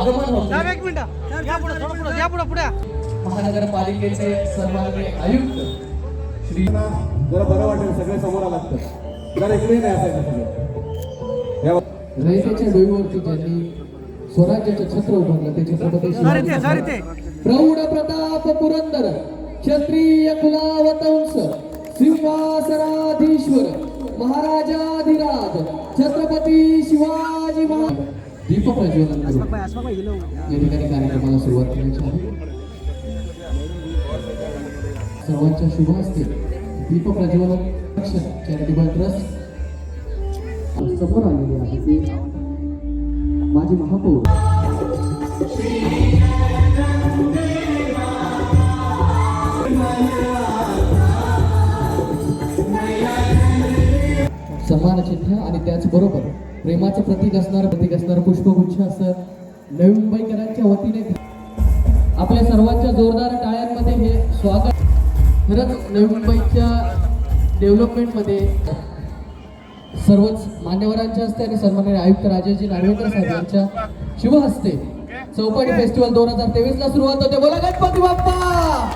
आगमन होते साहेब एक मिनिट. या पुढे थोडं पुढे या पुढे पुढे. महानगरपालिकेचे सन्माननीय आयुक्त श्री जरा बरं वाटेल सगळे समोर आलात तर. जरा इकडे नाही असायचं सगळे. या रयतेच्या डोईवरती ज्यांनी स्वराज्याचं छत्र उभारलं प्रौढ प्रताप पुरंदर क्षत्रिय कुलावतंस सिंहासनाधीश्वर महाराजाधिराज छत्रपती शिवाजी महाराज. दीप प्रज्वलन करून या ठिकाणी कार्यक्रमाला सुरुवात करायची आहे सर्वांच्या शुभ हस्ते दीप प्रज्वलन चॅरिटेबल ट्रस्ट समोर आलेली आहे ती माझी महापौर. सन्मान चिन्ह आणि त्याचबरोबर प्रेमाचं प्रतीक असणार प्रतीक असणार पुष्पगुच्छ असं नवी मुंबईकरांच्या वतीने. आपल्या सर्वांच्या जोरदार टाळ्यांमध्ये हे स्वागत. खरंच नवी मुंबईच्या डेव्हलपमेंटमध्ये सर्वच मान्यवरांच्या हस्ते आणि सन्मान्य आयुक्त राजेशजी नार्वेकर साहेब यांच्या शिवहस्ते हस्ते चौपाटी फेस्टिवल दोन हजार तेवीस ला सुरुवात होते. बोला गणपती बाप्पा!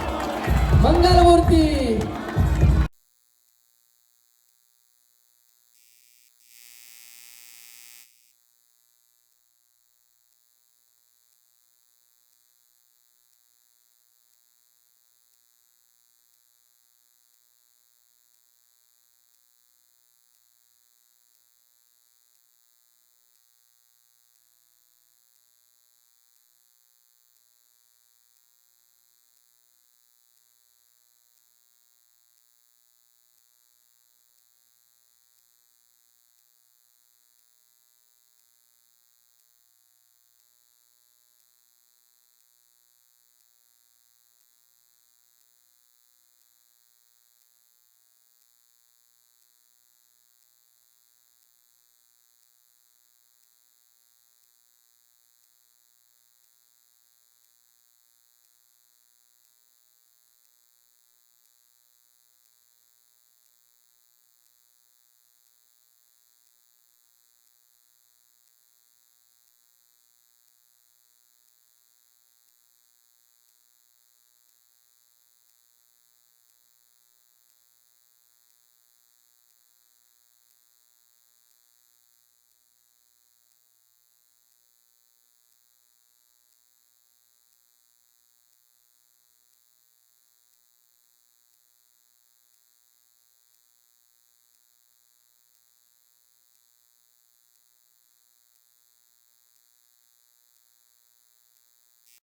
मंगलमूर्ती!